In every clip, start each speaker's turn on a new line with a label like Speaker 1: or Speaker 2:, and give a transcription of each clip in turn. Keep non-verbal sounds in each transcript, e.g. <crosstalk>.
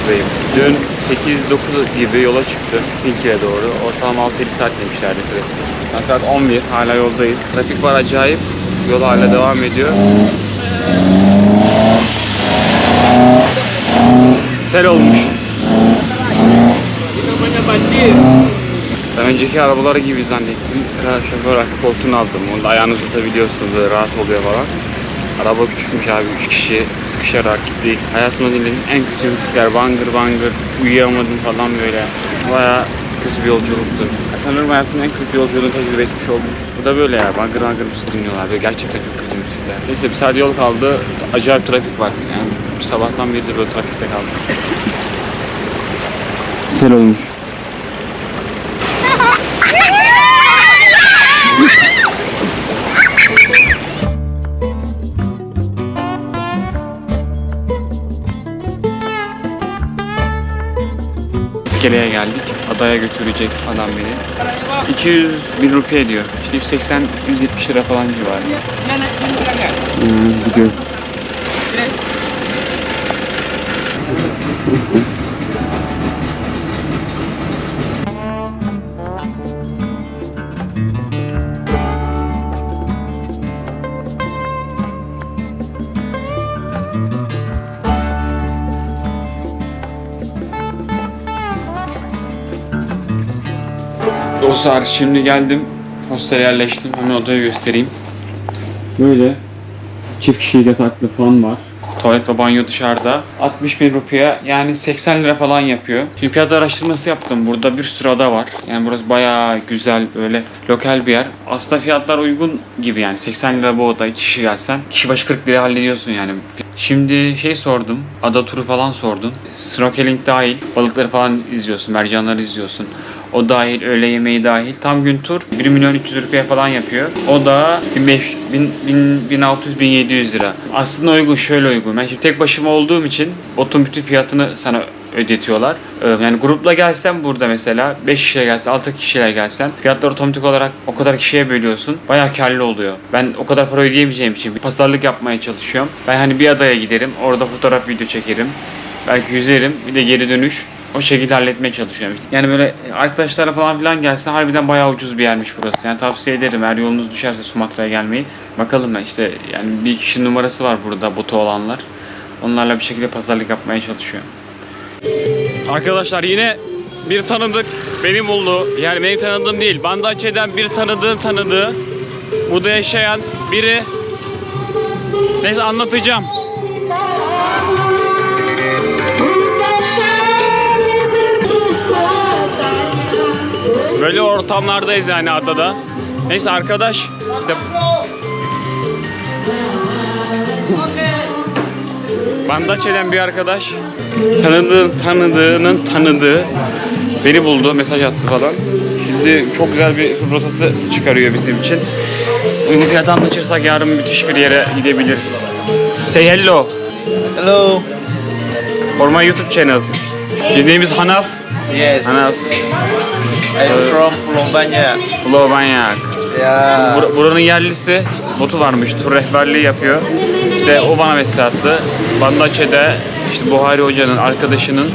Speaker 1: karşınızdayım. Dün 8-9 gibi yola çıktı Sinki'ye doğru. Ortalama 6-7 saat demişlerdi klasik. Yani saat 11, hala yoldayız. Trafik var acayip, yol hala devam ediyor. Sel olmuş. Ben önceki arabaları gibi zannettim. Şoför arka koltuğunu aldım. Onu da ayağınızı tutabiliyorsunuz. Rahat oluyor falan. Araba küçükmüş abi. Üç kişi sıkışarak gittik. Hayatımda dinlediğim en kötü müzikler. Bangır bangır. Uyuyamadım falan böyle. Baya kötü bir yolculuktu. Sanırım hayatımın en kötü yolculuğunu tecrübe etmiş oldum. Bu da böyle ya. Bangır bangır müzik dinliyorlar. Böyle gerçekten çok kötü müzikler. Neyse bir saat yol kaldı. Acayip trafik var. Yani sabahtan beridir böyle trafikte kaldım. Sel olmuş. İskeleye geldik. Adaya götürecek adam beni. 200 bin rupiye diyor. İşte 180-170 lira falan civarı. Hmm, gidiyoruz. Dostlar şimdi geldim. Hostele yerleştim. Hemen odayı göstereyim. Böyle çift kişilik yataklı falan var. Tuvalet ve banyo dışarıda. 60 bin rupiye yani 80 lira falan yapıyor. Şimdi fiyat araştırması yaptım. Burada bir sürü ada var. Yani burası bayağı güzel böyle lokal bir yer. Aslında fiyatlar uygun gibi yani 80 lira bu oda 2 kişi gelsen kişi başı 40 lira hallediyorsun yani. Şimdi şey sordum. Ada turu falan sordum. Snorkeling dahil. Balıkları falan izliyorsun. Mercanları izliyorsun. O dahil, öğle yemeği dahil. Tam gün tur 1 milyon 300 rupiye falan yapıyor. O da 1500, 1000, 1000, 1600, 1700 lira. Aslında uygun, şöyle uygun. Ben şimdi tek başıma olduğum için botun bütün fiyatını sana ödetiyorlar. Ee, Yani grupla gelsen burada mesela 5 kişiyle gelsen 6 kişiyle gelsen fiyatları otomatik olarak o kadar kişiye bölüyorsun. Bayağı karlı oluyor. Ben o kadar para ödeyemeyeceğim için pazarlık yapmaya çalışıyorum. Ben hani bir adaya giderim. Orada fotoğraf video çekerim. Belki yüzerim. Bir de geri dönüş. O şekilde halletmeye çalışıyorum. Yani böyle arkadaşlarla falan filan gelse harbiden bayağı ucuz bir yermiş burası. Yani tavsiye ederim eğer yolunuz düşerse Sumatra'ya gelmeyi. Bakalım ben işte yani bir kişi numarası var burada botu olanlar. Onlarla bir şekilde pazarlık yapmaya çalışıyorum. Arkadaşlar yine bir tanıdık beni buldu. Yani benim tanıdığım değil. Bandaçe'den bir tanıdığım tanıdığı. Burada yaşayan biri. Neyse anlatacağım. Böyle ortamlardayız yani adada. Neyse arkadaş işte Bandaçe'den bir arkadaş tanıdığın tanıdığının tanıdığı beni buldu mesaj attı falan. Şimdi çok güzel bir rotası çıkarıyor bizim için. Uygun fiyat anlaşırsak yarın müthiş bir yere gidebiliriz. Say hello
Speaker 2: Hello.
Speaker 1: for my YouTube channel. His name is Hanaf.
Speaker 2: Yes.
Speaker 1: Hanaf
Speaker 2: I'm from Lombanya.
Speaker 1: Blobanyak.
Speaker 2: Yeah.
Speaker 1: Bur- buranın yerlisi botu varmış, tur rehberliği yapıyor. İşte o bana mesaj attı. Bandaçe'de işte Buhari Hoca'nın arkadaşının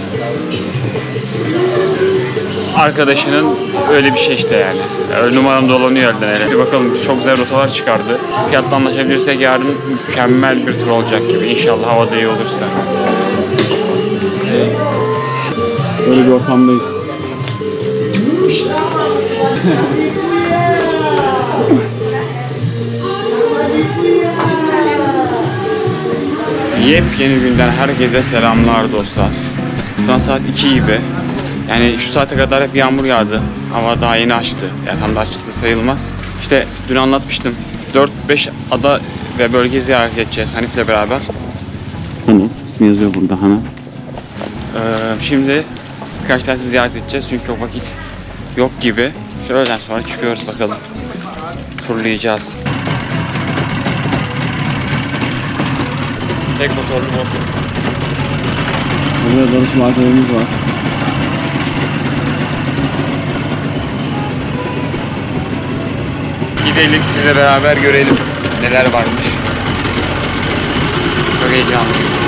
Speaker 1: arkadaşının öyle bir şey işte yani. Öyle numaram dolanıyor elden ele. Bir bakalım çok güzel rotalar çıkardı. Fiyatla anlaşabilirsek yarın mükemmel bir tur olacak gibi. İnşallah havada iyi olursa. Böyle bir ortamdayız. <laughs> Yepyeni günden herkese selamlar dostlar. Şu an saat 2 gibi. Yani şu saate kadar hep yağmur yağdı. Hava daha yeni açtı. Yani tam da açtı sayılmaz. İşte dün anlatmıştım. 4-5 ada ve bölge ziyaret edeceğiz Hanif'le beraber. Hanif, ismi yazıyor burada Hanif. Ee, şimdi birkaç tanesi ziyaret edeceğiz çünkü çok vakit yok gibi. Şöyle sonra çıkıyoruz bakalım. Turlayacağız. Tek motorlu bot. Burada dalış malzememiz var. Gidelim size beraber görelim neler varmış. Çok heyecanlıyım.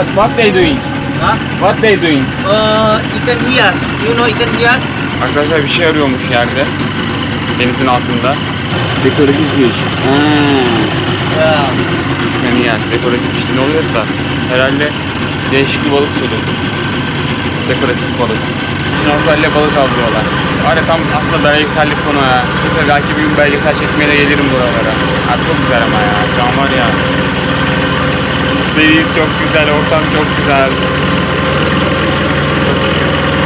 Speaker 1: What what they doing?
Speaker 2: Huh?
Speaker 1: What they doing?
Speaker 2: Uh, ikan hias. You know ikan hias?
Speaker 1: Arkadaşlar bir şey arıyormuş yerde. Denizin altında. Dekoratif fiş. Ha.
Speaker 2: Yeah.
Speaker 1: Yani yani dekoratif işte ne oluyorsa herhalde değişik bir balık türü. Dekoratif balık. Snorkelle balık avlıyorlar. Var ya tam aslında belgesellik konu ya. Mesela belki bir gün belgesel çekmeye de gelirim buralara. Abi çok güzel ama ya. Şu an var ya. Deniz çok güzel, ortam çok güzel.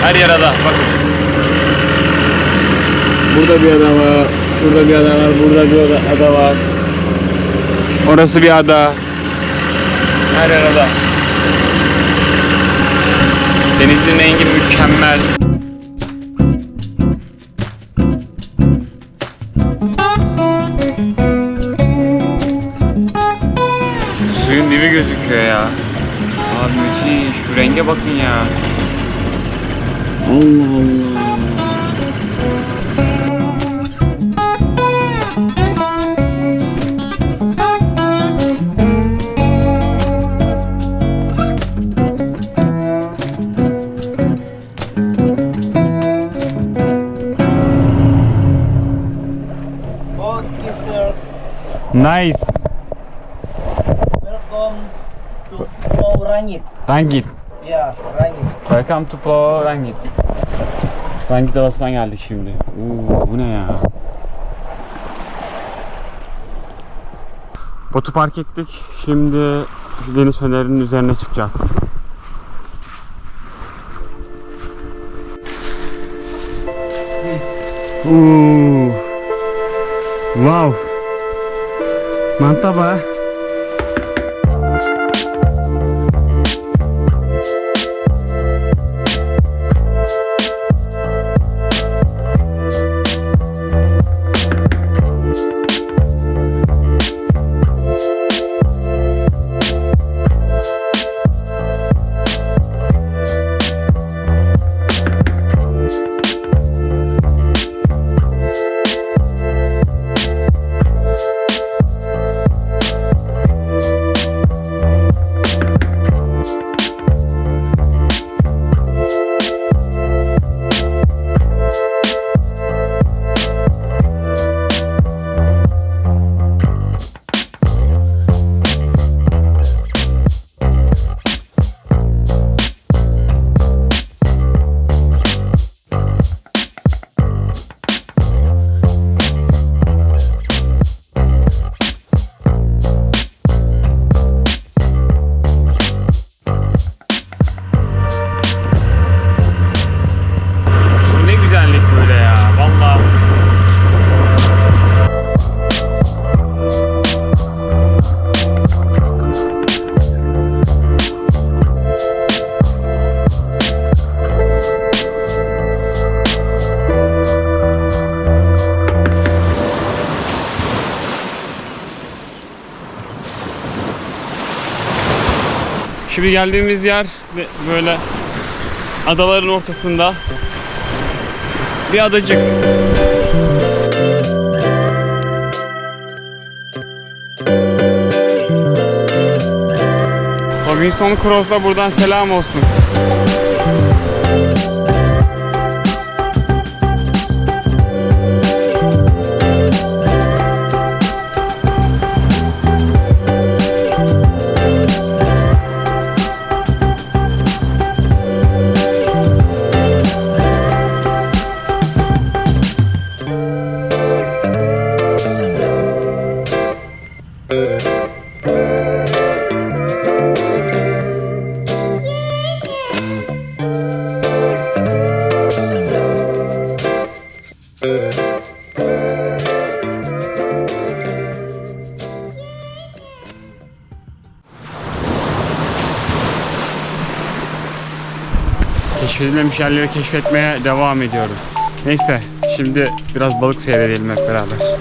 Speaker 1: Her yer ada, bakın. Burada bir ada var, şurada bir ada var, burada bir ada, var. Orası bir ada. Her yer ada. Denizin rengi mükemmel. Gözüküyor ya. Abi müthiş. Şu renge bakın ya. Allah Allah. Nice.
Speaker 2: To Pulau Rangit.
Speaker 1: Rangit.
Speaker 2: Yeah, Rangit.
Speaker 1: Welcome to Pulau Rangit. Rangit Adası'na geldik şimdi. Oo, bu ne ya? Botu park ettik. Şimdi deniz fenerinin üzerine çıkacağız. Oo. Wow. Mantap ha. Şimdi geldiğimiz yer böyle adaların ortasında bir adacık. Robinson Crusoe'a buradan selam olsun. Keşfedilmemiş yerleri keşfetmeye devam ediyorum. Neyse şimdi biraz balık seyredelim hep beraber.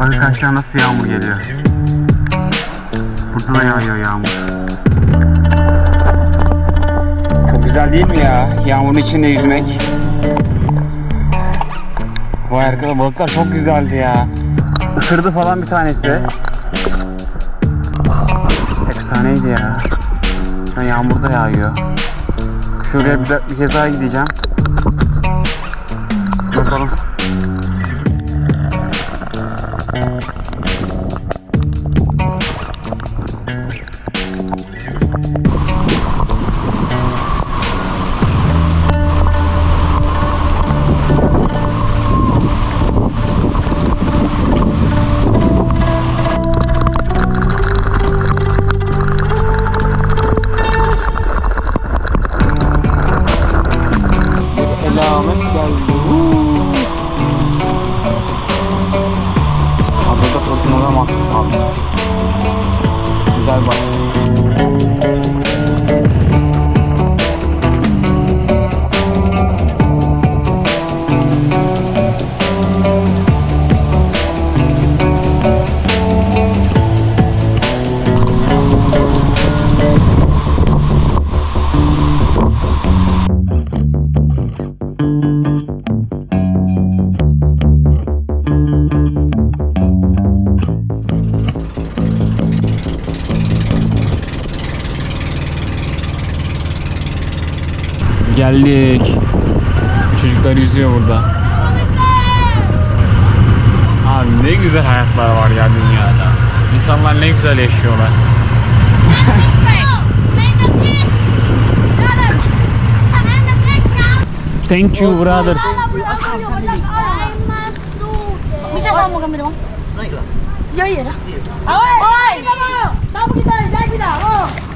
Speaker 1: Arkadaşlar nasıl yağmur geliyor? Burada da yağıyor yağmur. Çok güzel değil mi ya? Yağmurun içinde yüzmek. Vay arkadaşlar balıklar çok güzeldi ya. Isırdı falan bir tanesi. Efsaneydi ya. Şu an yağmur da yağıyor. Şuraya bir, bir kez daha gideceğim. Bakalım. Geldik. Çocuklar yüzüyor burada. Abi ne güzel hayatlar var ya dünyada. İnsanlar ne güzel yaşıyorlar. Thank you brother.
Speaker 3: Bisa sama kami dong?
Speaker 2: Naik lah.
Speaker 3: Ya iya dah. Oi, kita mau. Tahu kita jadi dah. Oh.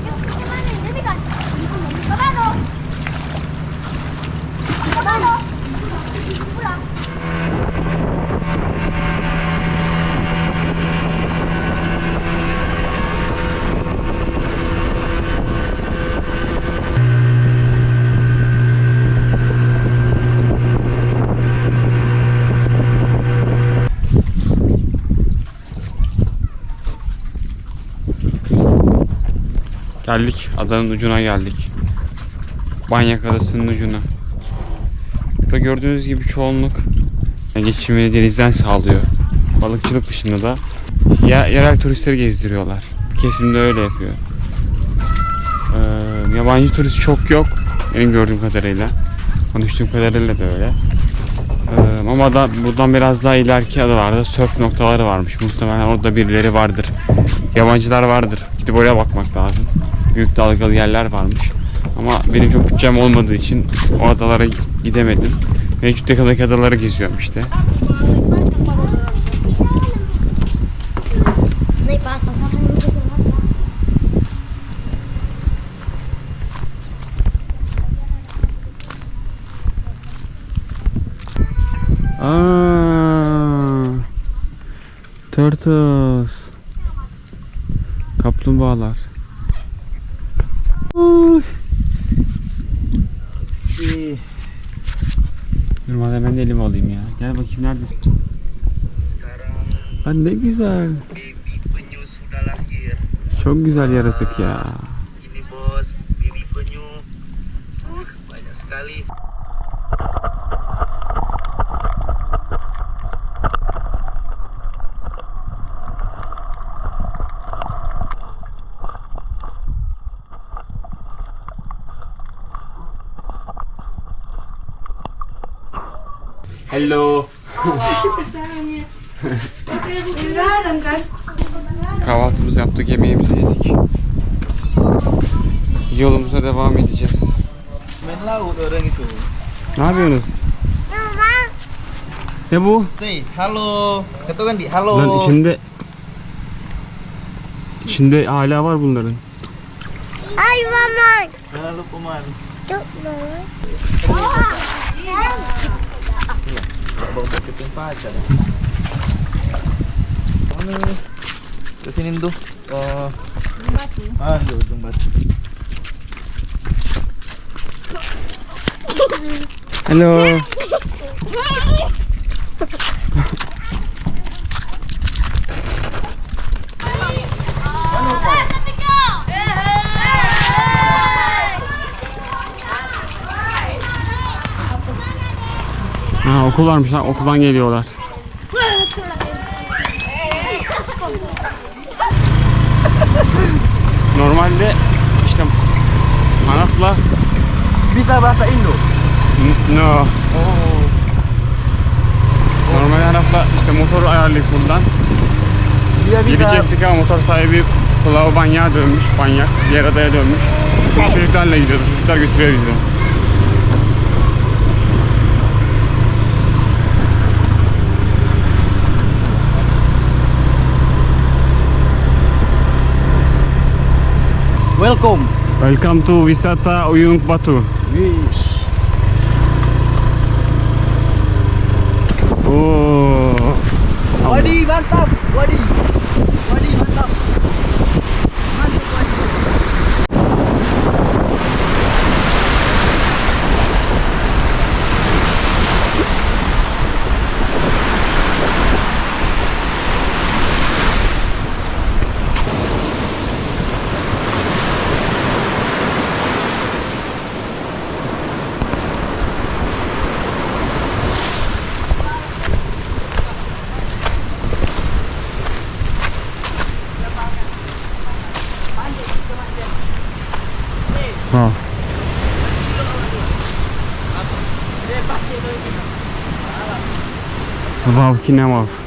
Speaker 1: Geldik. Adanın ucuna geldik. Banyak Adası'nın ucuna. Burada gördüğünüz gibi çoğunluk geçimini denizden sağlıyor. Balıkçılık dışında da yerel turistleri gezdiriyorlar. Bir kesim de öyle yapıyor. Ee, yabancı turist çok yok. Benim gördüğüm kadarıyla. Konuştuğum kadarıyla da öyle. Ee, ama da buradan biraz daha ileriki adalarda surf noktaları varmış. Muhtemelen orada birileri vardır. Yabancılar vardır. Gidip oraya bakmak lazım. Büyük dalgalı yerler varmış. Ama benim çok bütçem olmadığı için o adalara gidemedim. Mevcut'taki adaları geziyorum işte. Aa, turtles. Kaplumbağalar. Gel bakayım neredesin? Lan ne güzel.
Speaker 2: baby penyu sudah lahir.
Speaker 1: Çok güzel yaratık ya.
Speaker 2: Ini bos, baby penyu. Uh, banyak sekali.
Speaker 1: Hello. Kahvaltımızı yaptık, yemeğimizi yedik. Yolumuza devam edeceğiz. Ne yapıyorsunuz? Ne bu?
Speaker 2: Say, halo. Kata kan di halo.
Speaker 1: Lan içinde içinde hala var bunların.
Speaker 2: Ayan. Bago bakit yung pacha. Ano ah. Ah, yung... Kasi nindo. Uh, yung. Ah, yung bati. Yung
Speaker 1: bati. Hello. Okul varmış lan okuldan geliyorlar. Normalde işte Arap'la
Speaker 2: Bisa bahasa Indo.
Speaker 1: No. Normal Arap'la işte motoru ayarlayıp buradan gidecektik ama motor sahibi kulağı banyağa dönmüş, banyak. Diğer adaya dönmüş. Çocuklarla gidiyoruz. Çocuklar götürüyor bizi.
Speaker 2: Welcome.
Speaker 1: Welcome to Wisata Uyung Batu. Wow, kine wow.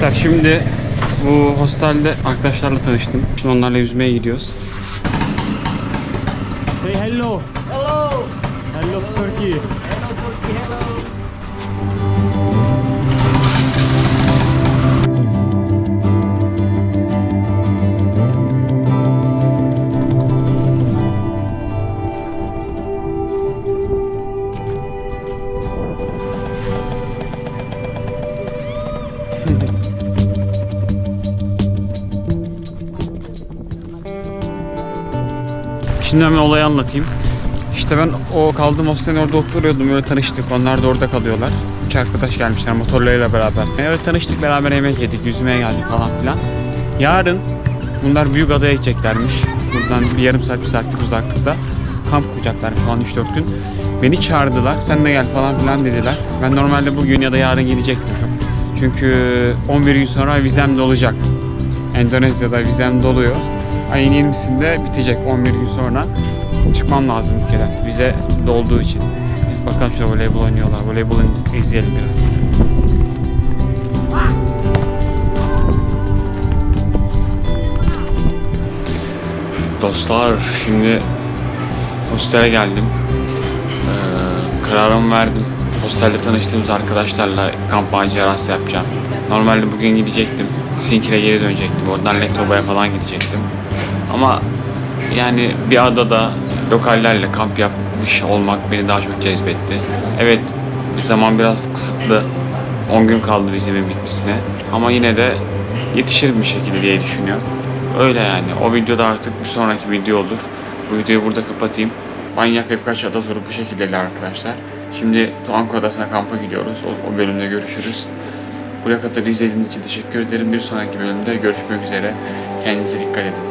Speaker 1: Arkadaşlar şimdi bu hostelde arkadaşlarla tanıştım. Şimdi onlarla yüzmeye gidiyoruz. Say hello.
Speaker 2: Hello.
Speaker 1: Hello Turkey.
Speaker 2: Hello Turkey. Hello.
Speaker 1: Şimdi hemen olayı anlatayım. İşte ben o kaldığım hostelin orada oturuyordum. Öyle tanıştık. Onlar da orada kalıyorlar. Üç arkadaş gelmişler motorlarıyla beraber. Öyle tanıştık beraber yemek yedik. Yüzmeye geldik falan filan. Yarın bunlar büyük adaya gideceklermiş. Buradan bir yarım saat bir saatlik uzaklıkta. Kamp kuracaklar falan 3-4 gün. Beni çağırdılar. Sen de gel falan filan dediler. Ben normalde bugün ya da yarın gidecektim. Çünkü 11 gün sonra vizem de olacak. Endonezya'da vizem doluyor. Ayın 20'sinde bitecek 11 gün sonra. Çıkmam lazım ülkeden. Vize dolduğu için. Biz bakalım şöyle voleybol oynuyorlar. Voleybol iz- izleyelim biraz. Dostlar şimdi hostele geldim. Ee, kararımı verdim. Hostelde tanıştığımız arkadaşlarla kamp macerası yapacağım. Normalde bugün gidecektim. Sinkir'e geri dönecektim. Oradan Letoba'ya falan gidecektim. Ama yani bir adada lokallerle kamp yapmış olmak beni daha çok cezbetti. Evet bir zaman biraz kısıtlı. 10 gün kaldı vizemin bitmesine. Ama yine de yetişirim bir şekilde diye düşünüyorum. Öyle yani. O videoda artık bir sonraki video olur. Bu videoyu burada kapatayım. Manyak ve birkaç ada turu bu şekilde arkadaşlar. Şimdi Tuanko Adası'na kampa gidiyoruz. O, o bölümde görüşürüz. Buraya kadar izlediğiniz için teşekkür ederim. Bir sonraki bölümde görüşmek üzere. Kendinize dikkat edin.